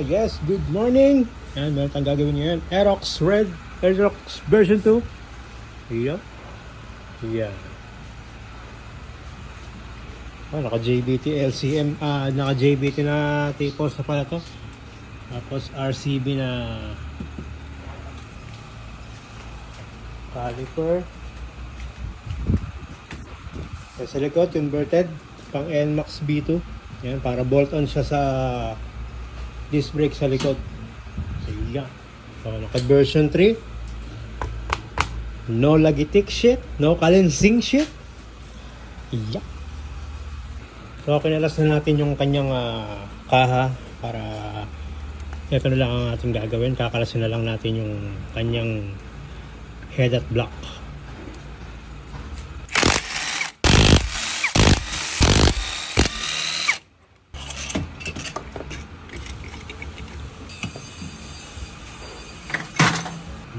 yes, good morning. Yan, meron tayong gagawin ngayon. Aerox Red, Aerox version 2. Iya. Iya. Oh, naka JBT LCM, ah, naka JBT na tapos na pala to. Tapos RCB na caliper. Sa likod, converted pang NMAX B2. Yan, para bolt-on siya sa disc brake sa likod. So, yan. So, naka version 3. No lagitik shit. No cleansing shit. Yeah. So, kinalas na natin yung kanyang ah, kaha para ito na lang ang ating gagawin. Kakalasin na lang natin yung kanyang head at block.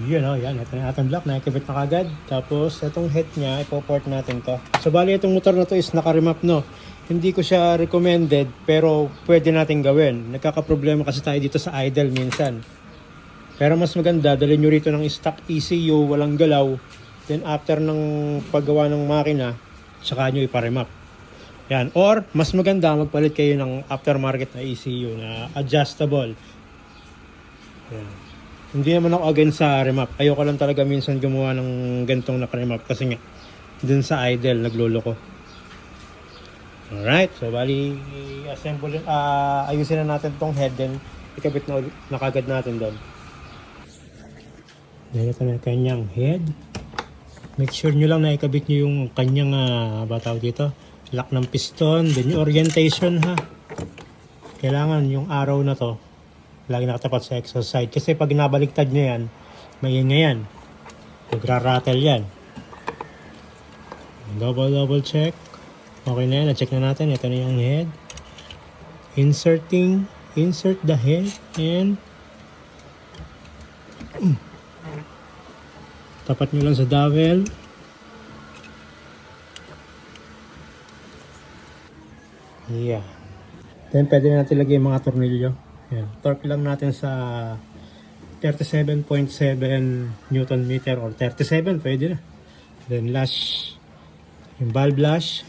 Yun o, yan. Ito na ating block. Nakikabit na kagad. Tapos, itong head niya, ipoport natin to. So, bali itong motor na to is naka-remap, no? Hindi ko siya recommended, pero pwede natin gawin. Nagkakaproblema kasi tayo dito sa idle minsan. Pero mas maganda, dalhin nyo rito ng stock ECU, walang galaw. Then, after ng paggawa ng makina, saka nyo iparemap. Yan. Or, mas maganda, magpalit kayo ng aftermarket na ECU na adjustable. Yan. Hindi naman ako against sa remap. Ayoko lang talaga minsan gumawa ng gantong naka-remap kasi nga dun sa idle nagluloko. Alright, so bali assemble ah ayusin na natin tong head then ikabit na ulit na kagad natin doon. Yan ito na kanyang head. Make sure nyo lang na ikabit nyo yung kanyang uh, bataw dito. Lock ng piston, then yung orientation ha. Kailangan yung arrow na to lagi nakatapat sa side. Kasi pag nabaliktad nyo yan, maingay yan. Magra-rattle yan. Double double check. Okay na yan. Na-check na natin. Ito na yung head. Inserting. Insert the head. And Mm. tapat nyo lang sa dowel. Yeah. Then pwede natin lagay yung mga tornilyo. Yan. Torque lang natin sa 37.7 Newton meter or 37 pwede na. Then lash yung valve lash.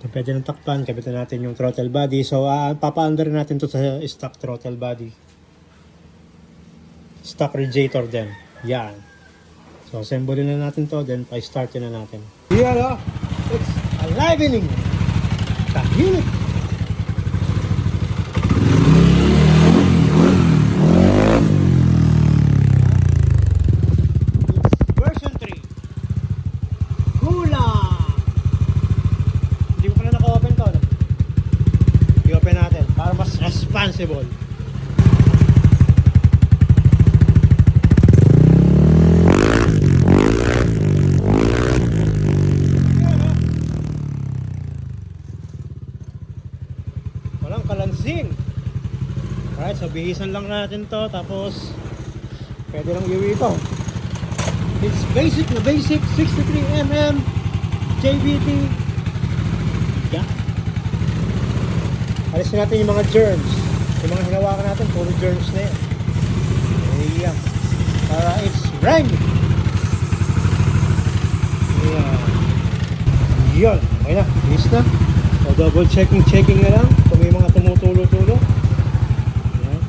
Then pwede nang takpan. Kapitan natin yung throttle body. So uh, papa-under natin to sa stock throttle body. Stock radiator din. Yan. So assemble na natin to. Then pa-start na natin. Yan o. It's alivening the unit. It's version 3. Hula! Hindi ko pala naka-open to. No? I-open natin para mas responsible. Kalansing. Alright, so bihisan lang natin to tapos pwede lang iuwi ito. It's basic na basic 63mm JBT. Yeah. Alisin natin yung mga germs. Yung mga hinawakan natin, puro germs na yan. Yeah. Para it's rang. Yeah. Yun. Okay na. Bilis na. So double checking checking na lang kung may mga tumutulo-tulo. Yan.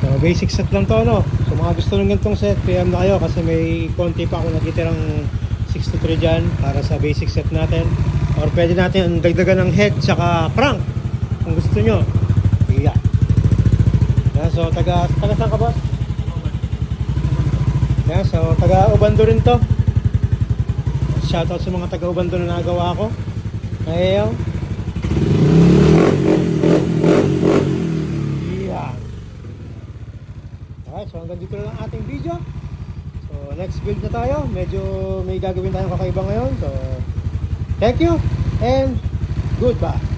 So basic set lang to no. So mga gusto ng ganitong set, PM na kayo kasi may konti pa ako nakitirang 63 dyan para sa basic set natin. Or pwede natin dagdagan ng head tsaka crank kung gusto nyo. Yeah. Yan, so taga, taga saan ka boss? Yan, so taga Ubando rin to. Shoutout sa mga taga Ubando na nagawa ko. Ayaw. Yeah. Alright, so hanggang dito lang ating video. So next build na tayo. Medyo may gagawin tayong kakaiba ngayon. So thank you and goodbye.